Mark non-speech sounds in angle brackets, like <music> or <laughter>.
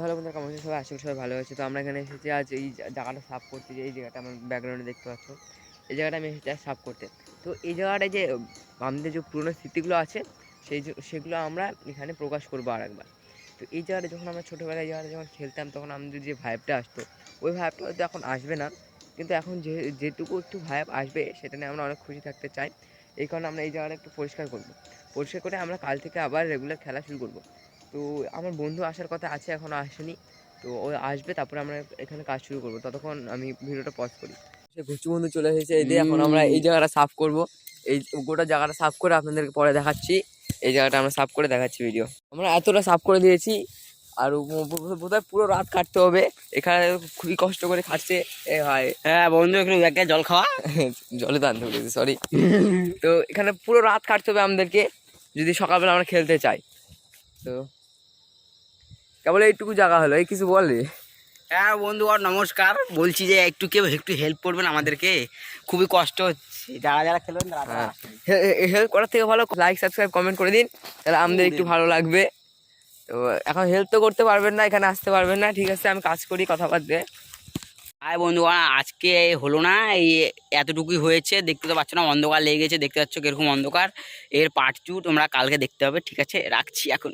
Hello বন্ধুরা, কেমন সবাই আশা করি সবাই ভালো আছে। তো আমরা এখানে এসেছি আজ এই জায়গাটা সাফ করতে যে এই জায়গাটা আমার ব্যাকগ্রাউন্ডে দেখতে পাচ্ছ। এই জায়গাটা আমি এসেছি আজ সাফ করতে। তো এই জায়গাটায় যে আমাদের যে পুরনো স্মৃতিগুলো আছে, সেই সেগুলো আমরা এখানে প্রকাশ করব আর একবার তো এই জায়গাটা যখন আমরা ছোটোবেলায় জায়গাটা যখন খেলতাম, তখন আমাদের যে ভাইবটা আসতো, ওই ভাইবটা হয়তো এখন আসবে না। কিন্তু এখন যে, যেটুকু একটু ভাইব আসবে, সেটা নিয়ে আমরা অনেক খুশি থাকতে চাই। এই কারণে আমরা এই জায়গাটা একটু পরিষ্কার করব। পরিষ্কার করে আমরা কাল থেকে আবার রেগুলার খেলা শুরু করব। তো আমার বন্ধু আসার কথা আছে এখনও আসেনি। তো ও আসবে তারপরে আমরা এখানে কাজ শুরু করব। ততক্ষণ আমি ভিডিওটা পজ করি। সে ঘুচু বন্ধু চলে এসেছে এই দিয়ে এখন আমরা এই জায়গাটা সাফ করব। এই গোটা জায়গাটা সাফ করে আপনাদেরকে পরে দেখাচ্ছি। এই জায়গাটা আমরা সাফ করে দেখাচ্ছি ভিডিও আমরা এতটা সাফ করে দিয়েছি আর বোধহয় পুরো রাত কাটতে হবে। এখানে খুবই কষ্ট করে খাচ্ছে। এ ভাই। হ্যাঁ বন্ধু একটু ব্যাগে জল খাওয়া। <laughs> জলে দান ধরেছি সরি তো এখানে পুরো রাত কাটতে হবে আমাদেরকে যদি সকালবেলা আমরা খেলতে চাই। তো কেবল এইটুকু জায়গা হলো এই কিছু বললি? হ্যাঁ বন্ধু আর নমস্কার। বলছি যে একটু কেউ একটু হেল্প করবেন আমাদেরকে। খুবই কষ্ট হচ্ছে। যারা যারা খেলবেন। হেল্প করার থেকে ভালো লাইক সাবস্ক্রাইব কমেন্ট করে দিন। তাহলে আমাদের একটু ভালো লাগবে। তো এখন হেল্প তো করতে পারবেন না এখানে আসতে পারবেন না। ঠিক আছে আমি কাজ করি কথা বাদ দিয়ে হাই বন্ধুগণ আজকে হলো না এই এতটুকুই হয়েছে। দেখতে তো পাচ্ছ না অন্ধকার লেগে গেছে। দেখতে পাচ্ছ কীরকম অন্ধকার। এর পার্ট টু তোমরা কালকে দেখতে হবে। ঠিক আছে রাখছি এখন।